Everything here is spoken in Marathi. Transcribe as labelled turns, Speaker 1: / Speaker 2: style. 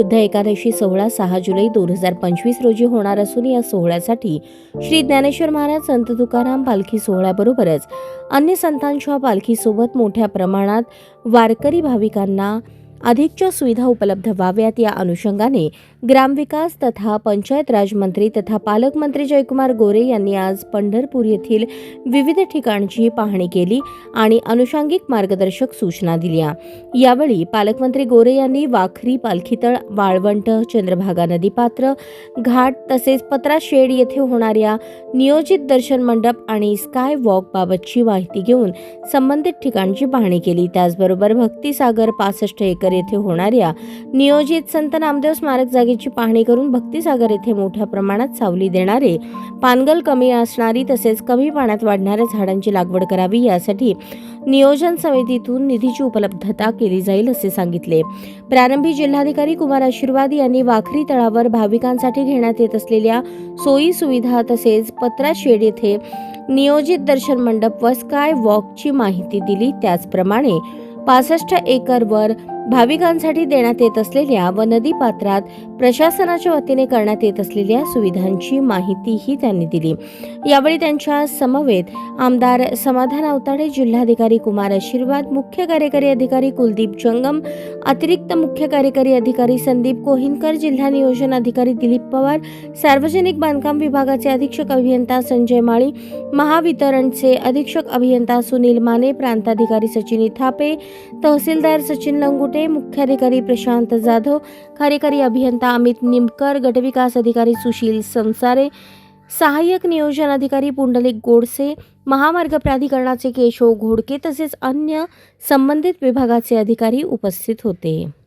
Speaker 1: शुद्ध एकादशी सोहळा सहा जुलै दोन हजार पंचवीस रोजी होणार असून या सोहळ्यासाठी श्री ज्ञानेश्वर महाराज संत तुकाराम पालखी सोहळ्याबरोबरच अन्य संतांच्या पालखीसोबत मोठ्या प्रमाणात वारकरी भाविकांना अधिकच्या सुविधा उपलब्ध व्हाव्यात या अनुषंगाने ग्रामविकास तथा पंचायत राज मंत्री तथा पालकमंत्री जयकुमार गोरे यांनी आज पंढरपूर येथील विविध ठिकाणची पाहणी केली आणि अनुषंगिक मार्गदर्शक सूचना दिल्या. यावेळी पालकमंत्री गोरे यांनी वाखरी पालखीतळ वाळवंट चंद्रभागा नदीपात्र घाट तसेच पत्रा शेड येथे होणाऱ्या नियोजित दर्शन मंडप आणि स्काय वॉक बाबतची माहिती घेऊन संबंधित ठिकाणची पाहणी केली. त्याचबरोबर भक्तिसागर पासष्ट एकर येथे होणाऱ्या नियोजित संत नामदेव स्मारक जागेची पाहणी करून भक्तिसागर येथे मोठ्या प्रमाणात सावली देणारे पानगल कमी असणारी तसेच कमी पाण्यात वाढणाऱ्या झाडांची लागवड करावी यासाठी नियोजन समितीतून निधीची उपलब्धता केली जाईल असे सांगितले. प्रारंभी जिल्हाधिकारी कुमार आशीर्वाद यांनी वाखरी तळावर भाविकांसाठी घेण्यात येत असलेल्या सोयी सुविधा तसेच पत्रा शेड येथे नियोजित दर्शन मंडप व स्काय वॉकची माहिती दिली. त्याचप्रमाणे पासष्ट एकरवर भाविकांसाठी देण्यात येत असलेल्या व नदी पात्रात प्रशासनाच्या वतीने करण्यात येत असलेल्या सुविधांची माहितीही त्यांनी दिली. यावेळी त्यांच्या समवेत आमदार समाधान अवताडे जिल्हाधिकारी कुमार आशीर्वाद मुख्य कार्यकारी अधिकारी कुलदीप जंगम अतिरिक्त मुख्य कार्यकारी अधिकारी संदीप कोहिनकर जिल्हा नियोजन अधिकारी दिलीप पवार सार्वजनिक बांधकाम विभागाचे अधीक्षक अभियंता संजय माळी महावितरणचे अधीक्षक अभियंता सुनील माने प्रांताधिकारी सचिन थापे तहसीलदार सचिन लंगुट मुख्याधिकारी प्रशांत जाधव कार्यकारी अभियंता अमित निमकर गटविकास अधिकारी सुशील संसारे सहाय्यक नियोजन अधिकारी पुंडलिक गोडसे महामार्ग प्राधिकरणाचे केशव घोडके तसेच अन्य संबंधित विभागाचे अधिकारी उपस्थित होते.